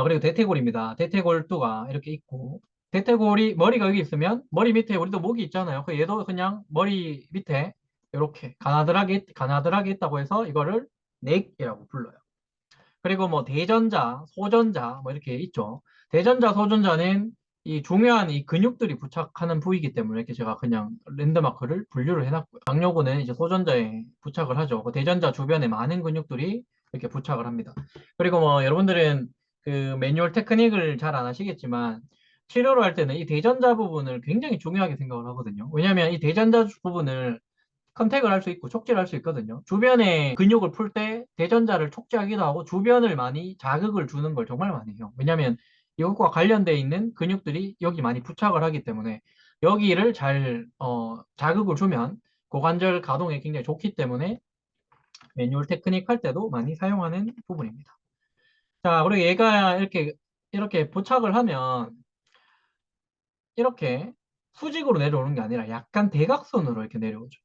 아, 그리고 대퇴골입니다. 대퇴골두가 이렇게 있고 대퇴골이 머리가 여기 있으면 머리 밑에 우리도 목이 있잖아요. 그 얘도 그냥 머리 밑에 이렇게 가나들하게 가나들하게 있다고 해서 이거를 넥이라고 불러요. 그리고 뭐 대전자, 소전자 뭐 이렇게 있죠. 대전자, 소전자는 이 중요한 이 근육들이 부착하는 부위이기 때문에 이렇게 제가 그냥 랜드마크를 분류를 해놨고요. 당뇨구는 이제 소전자에 부착을 하죠. 그 대전자 주변에 많은 근육들이 이렇게 부착을 합니다. 그리고 뭐 여러분들은 그 매뉴얼 테크닉을 잘 안 하시겠지만 치료를 할 때는 이 대전자 부분을 굉장히 중요하게 생각을 하거든요. 왜냐하면 이 대전자 부분을 컨택을 할 수 있고 촉지를 할 수 있거든요. 주변에 근육을 풀 때 대전자를 촉지하기도 하고 주변을 많이 자극을 주는 걸 정말 많이 해요. 왜냐하면 이것과 관련되어 있는 근육들이 여기 많이 부착을 하기 때문에 여기를 잘 어, 자극을 주면 고관절 가동에 굉장히 좋기 때문에 매뉴얼 테크닉 할 때도 많이 사용하는 부분입니다. 자, 그리고 얘가 이렇게 이렇게 부착을 하면 이렇게 수직으로 내려오는 게 아니라 약간 대각선으로 이렇게 내려오죠.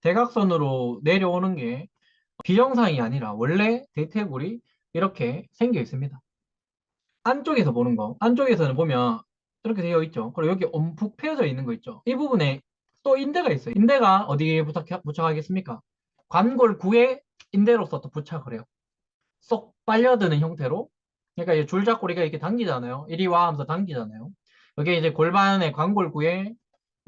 대각선으로 내려오는 게 비정상이 아니라 원래 대퇴골이 이렇게 생겨 있습니다. 안쪽에서 보는 거. 안쪽에서는 보면 이렇게 되어 있죠. 그리고 여기 엄푹 패여져 있는 거 있죠. 이 부분에 또 인대가 있어요. 인대가 어디에 부착, 부착하겠습니까? 관골구에 인대로서 또 부착을 해요. 쏙 빨려드는 형태로. 그러니까 이제 줄자꼬리가 이렇게 당기잖아요. 이리 와 하면서 당기잖아요. 여기 이제 골반의 관골구에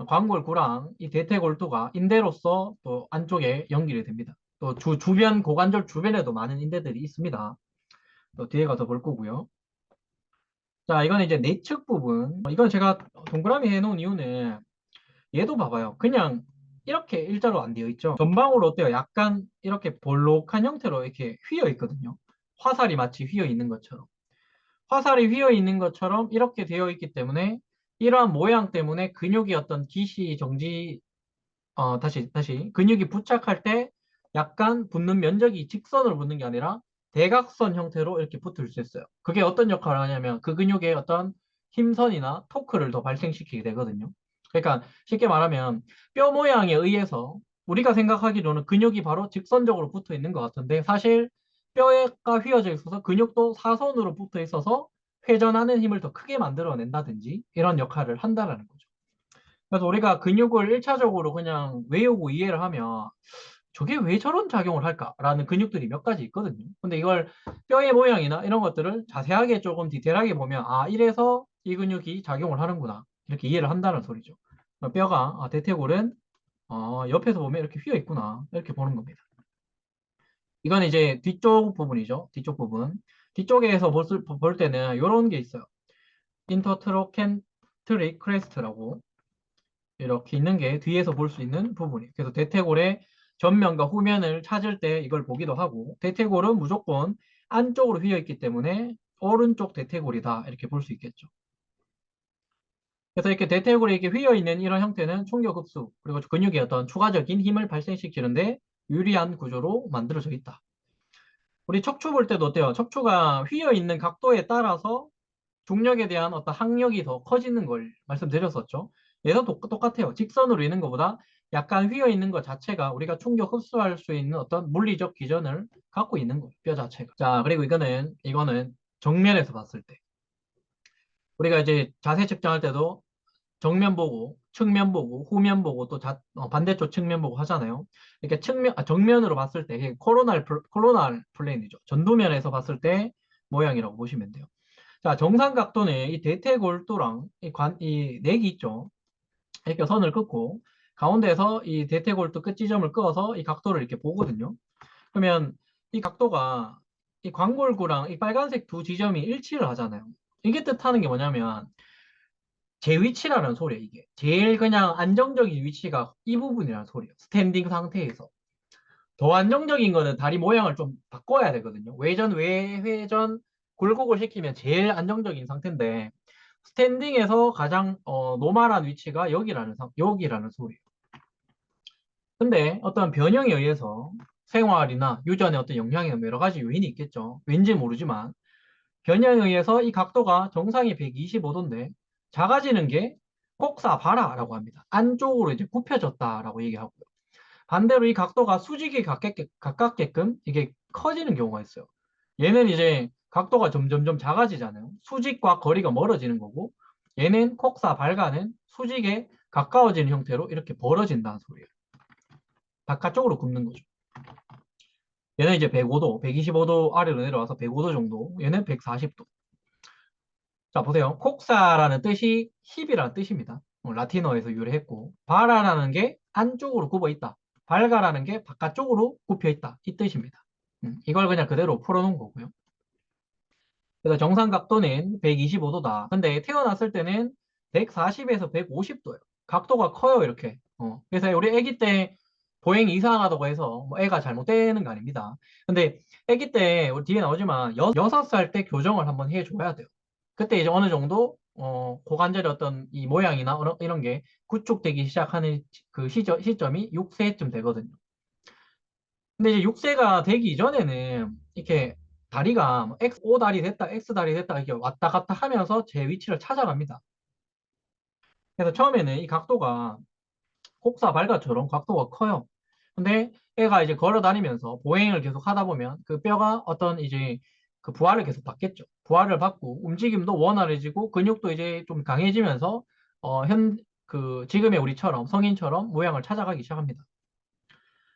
관골구랑 이 대퇴골두가 인대로서 또 안쪽에 연결이 됩니다. 또 주, 주변 고관절 주변에도 많은 인대들이 있습니다. 또 뒤에 가서 볼 거고요. 자, 이건 이제 내측 부분. 이건 제가 동그라미 해놓은 이유는 얘도 봐봐요. 그냥 이렇게 일자로 안 되어 있죠. 전방으로 어때요? 약간 이렇게 볼록한 형태로 이렇게 휘어 있거든요. 화살이 마치 휘어 있는 것처럼. 화살이 휘어 있는 것처럼 이렇게 되어 있기 때문에 이러한 모양 때문에 근육이 어떤 기시 정지 어 다시 다시 근육이 부착할 때 약간 붙는 면적이 직선으로 붙는 게 아니라 대각선 형태로 이렇게 붙을 수 있어요. 그게 어떤 역할을 하냐면 그 근육의 어떤 힘선이나 토크를 더 발생시키게 되거든요. 그러니까 쉽게 말하면 뼈 모양에 의해서 우리가 생각하기로는 근육이 바로 직선적으로 붙어 있는 것 같은데 사실 뼈가 휘어져 있어서 근육도 사선으로 붙어 있어서 회전하는 힘을 더 크게 만들어낸다든지 이런 역할을 한다라는 거죠. 그래서 우리가 근육을 1차적으로 그냥 외우고 이해를 하면 저게 왜 저런 작용을 할까라는 근육들이 몇 가지 있거든요. 근데 이걸 뼈의 모양이나 이런 것들을 자세하게 조금 디테일하게 보면 아 이래서 이 근육이 작용을 하는구나 이렇게 이해를 한다는 소리죠. 뼈가 아, 대퇴골은 어, 옆에서 보면 이렇게 휘어 있구나 이렇게 보는 겁니다. 이건 이제 뒤쪽 부분이죠. 뒤쪽 부분. 뒤쪽에서 볼, 수- 볼 때는 이런 게 있어요. 인터트로켄트릭 크레스트라고 이렇게 있는 게 뒤에서 볼 수 있는 부분이에요. 그래서 대퇴골의 전면과 후면을 찾을 때 이걸 보기도 하고 대퇴골은 무조건 안쪽으로 휘어 있기 때문에 오른쪽 대퇴골이다 이렇게 볼 수 있겠죠. 그래서 이렇게 대퇴골이 이렇게 휘어 있는 이런 형태는 충격 흡수 그리고 근육의 어떤 추가적인 힘을 발생시키는데 유리한 구조로 만들어져 있다. 우리 척추 볼 때도 어때요? 척추가 휘어 있는 각도에 따라서 중력에 대한 어떤 항력이 더 커지는 걸 말씀드렸었죠. 얘도 똑- 똑같아요. 직선으로 있는 것보다 약간 휘어 있는 것 자체가 우리가 충격 흡수할 수 있는 어떤 물리적 기전을 갖고 있는 거예요. 뼈 자체가. 자, 그리고 이거는 이거는 정면에서 봤을 때 우리가 이제 자세 측정할 때도 정면 보고 측면 보고 후면 보고 또 자- 어, 반대쪽 측면 보고 하잖아요. 이렇게 측면 아, 정면으로 봤을 때 코로날 플- 코로날 플레인이죠. 전도면에서 봤을 때 모양이라고 보시면 돼요. 자, 정상 각도는 이 대퇴골두랑 이 관, 이 넥이 있죠. 이렇게 선을 긋고 가운데에서 이 대퇴골두 끝 지점을 끄어서 이 각도를 이렇게 보거든요. 그러면 이 각도가 이 광골구랑 이 빨간색 두 지점이 일치를 하잖아요. 이게 뜻하는 게 뭐냐면 제 위치라는 소리예요, 이게. 제일 그냥 안정적인 위치가 이 부분이라는 소리예요. 스탠딩 상태에서. 더 안정적인 거는 다리 모양을 좀 바꿔야 되거든요. 외전, 외회전, 굴곡을 시키면 제일 안정적인 상태인데 스탠딩에서 가장 어, 노멀한 위치가 여기라는 상, 여기라는 소리예요. 근데 어떤 변형에 의해서 생활이나 유전의 어떤 영향이나 여러 가지 요인이 있겠죠. 왠지 모르지만 변형에 의해서 이 각도가 정상이 125도인데 작아지는 게 꼭사 봐라라고 합니다. 안쪽으로 이제 굽혀졌다라고 얘기하고요. 반대로 이 각도가 수직에 가깝게, 가깝게끔 이게 커지는 경우가 있어요. 얘는 이제 각도가 점점점 작아지잖아요. 수직과 거리가 멀어지는 거고 얘는 콕사 발가는 수직에 가까워지는 형태로 이렇게 벌어진다는 소리예요. 바깥쪽으로 굽는 거죠. 얘는 이제 105도, 125도 아래로 내려와서 105도 정도, 얘는 140도. 자, 보세요. 콕사라는 뜻이 힙이라는 뜻입니다. 어, 라틴어에서 유래했고, 바라라는 게 안쪽으로 굽어 있다. 발가라는 게 바깥쪽으로 굽혀 있다. 이 뜻입니다. 음, 이걸 그냥 그대로 풀어놓은 거고요. 그래서 정상 각도는 125도다. 근데 태어났을 때는 140에서 150도예요. 각도가 커요, 이렇게. 어, 그래서 우리 아기 때 보행이 이상하다고 해서 뭐 애가 잘못되는 거 아닙니다. 근데 아기 때 우리 뒤에 나오지만 여, 6살 때 교정을 한번 해줘야 돼요. 그때 이제 어느 정도 어, 고관절의 어떤 이 모양이나 이런, 게 구축되기 시작하는 그 시점, 시점이 6세쯤 되거든요. 근데 이제 6세가 되기 이전에는 이렇게 다리가 뭐 X, O 다리 됐다, X 다리 됐다 이렇게 왔다 갔다 하면서 제 위치를 찾아갑니다. 그래서 처음에는 이 각도가 곡사 발가처럼 각도가 커요. 근데 애가 이제 걸어 다니면서 보행을 계속 하다 보면 그 뼈가 어떤 이제 그 부하를 계속 받겠죠. 부하를 받고 움직임도 원활해지고 근육도 이제 좀 강해지면서 어, 현, 그 지금의 우리처럼 성인처럼 모양을 찾아가기 시작합니다.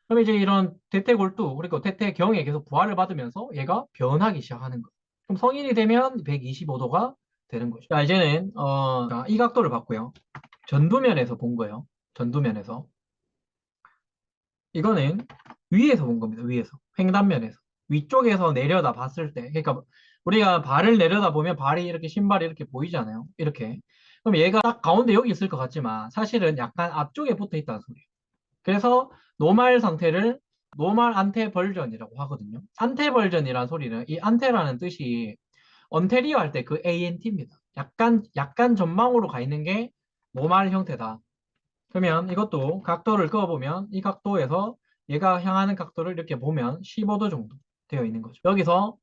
그럼 이제 이런 대퇴골두 그리고 대퇴경에 계속 부하를 받으면서 얘가 변하기 시작하는 거예요. 그럼 성인이 되면 125도가 되는 거죠. 자, 이제는 어, 자, 이 각도를 봤고요. 전두면에서 본 거예요. 전두면에서. 이거는 위에서 본 겁니다. 위에서. 횡단면에서. 위쪽에서 내려다 봤을 때. 그러니까 우리가 발을 내려다 보면 발이 이렇게 신발이 이렇게 보이잖아요. 이렇게. 그럼 얘가 딱 가운데 여기 있을 것 같지만 사실은 약간 앞쪽에 붙어 있다는 소리예요. 그래서 노말 상태를 노말 안테 벌전이라고 하거든요. 안테 벌전이라는 소리는 이 안테라는 뜻이 언테리어 할때 그 ANT입니다. 약간 약간 전망으로 가 있는 게 노말 형태다. 그러면 이것도 각도를 그어보면 이 각도에서 얘가 향하는 각도를 이렇게 보면 15도 정도 되어 있는 거죠. 여기서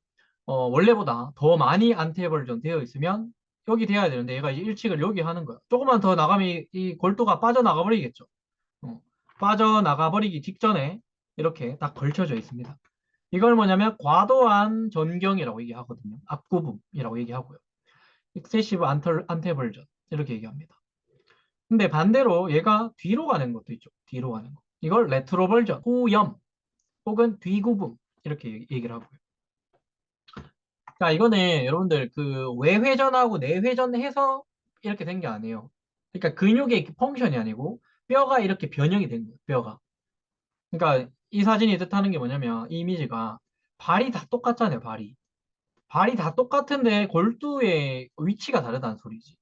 어, 원래보다 더 많이 안테벌전 되어 있으면 여기 돼야 되는데 얘가 이제 일칙을 여기 하는 거야. 조금만 더 나가면 이, 이 골도가 빠져나가 버리겠죠. 어, 빠져나가 버리기 직전에 이렇게 딱 걸쳐져 있습니다. 이걸 뭐냐면 과도한 전경이라고 얘기하거든요. 앞구분이라고 얘기하고요. excessive anteversion 이렇게 얘기합니다. 근데 반대로 얘가 뒤로 가는 것도 있죠. 뒤로 가는 거. 이걸 레트로벌전, 후염 혹은 뒤구분 이렇게 얘기를 하고요. 자, 이거는 여러분들 그 외회전하고 내회전 해서 이렇게 된 게 아니에요. 그러니까 근육의 펑션이 아니고 뼈가 이렇게 변형이 된 거예요. 뼈가. 그러니까 이 사진이 뜻하는 게 뭐냐면 이 이미지가 발이 다 똑같잖아요. 발이. 발이 다 똑같은데 골두의 위치가 다르다는 소리지.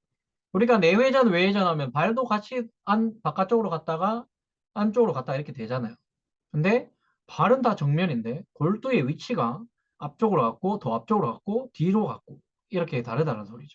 우리가 내회전, 외회전 하면 발도 같이 안, 바깥쪽으로 갔다가 안쪽으로 갔다 이렇게 되잖아요. 근데 발은 다 정면인데 골두의 위치가 앞쪽으로 갔고 더 앞쪽으로 갔고 뒤로 갔고 이렇게 다르다는 소리죠.